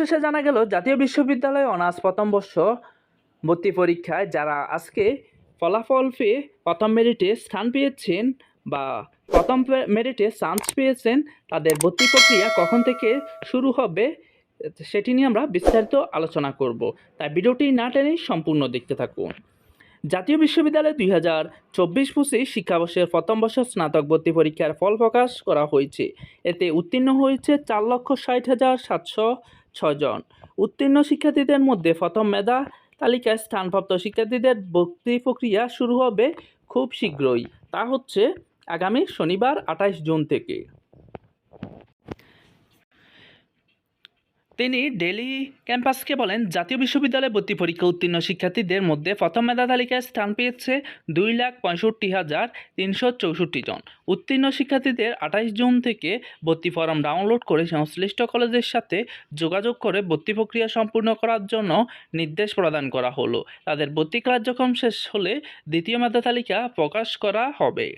সর্বশেষে জানা গেল, জাতীয় বিশ্ববিদ্যালয়ে অনার্স প্রথম বর্ষ ভর্তি পরীক্ষায় যারা আজকে ফলাফল পেয়ে প্রথম মেরিটে স্থান পেয়েছেন বা প্রথম মেরিটে চান্স পেয়েছেন, তাদের ভর্তি প্রক্রিয়া কখন থেকে শুরু হবে, সেটি নিয়ে আমরা বিস্তারিত আলোচনা করব। তাই ভিডিওটি না টেনেই সম্পূর্ণ দেখতে থাকুন। জাতীয় বিশ্ববিদ্যালয়ে দুই হাজার চব্বিশ পঁচিশ শিক্ষাবর্ষের প্রথম বর্ষ স্নাতক ভর্তি পরীক্ষার ফল প্রকাশ করা হয়েছে। এতে উত্তীর্ণ হয়েছে চার লক্ষ ষাট হাজার সাতশো ছজন উত্তীর্ণ শিক্ষার্থীদের মধ্যে প্রথম মেধা তালিকায় স্থানপ্রাপ্ত শিক্ষার্থীদের ভর্তি প্রক্রিয়া শুরু হবে খুব শীঘ্রই। তা হচ্ছে আগামী শনিবার আঠাশ জুন থেকে। তিনি ডেলি ক্যাম্পাসকে বলেন, জাতীয় বিশ্ববিদ্যালয়ে ভর্তি পরীক্ষা উত্তীর্ণ শিক্ষার্থীদের মধ্যে প্রথম মেধা তালিকায় স্থান পেয়েছে দুই লাখ পঁয়ষট্টি হাজার তিনশো চৌষট্টি জন। উত্তীর্ণ শিক্ষার্থীদের আঠাশ জুন থেকে ভর্তি ফর্ম ডাউনলোড করে সংশ্লিষ্ট কলেজের সাথে যোগাযোগ করে ভর্তি প্রক্রিয়া সম্পূর্ণ করার জন্য নির্দেশ প্রদান করা হলো। তাদের ভর্তি কার্যক্রম শেষ হলে দ্বিতীয় মেধা তালিকা প্রকাশ করা হবে।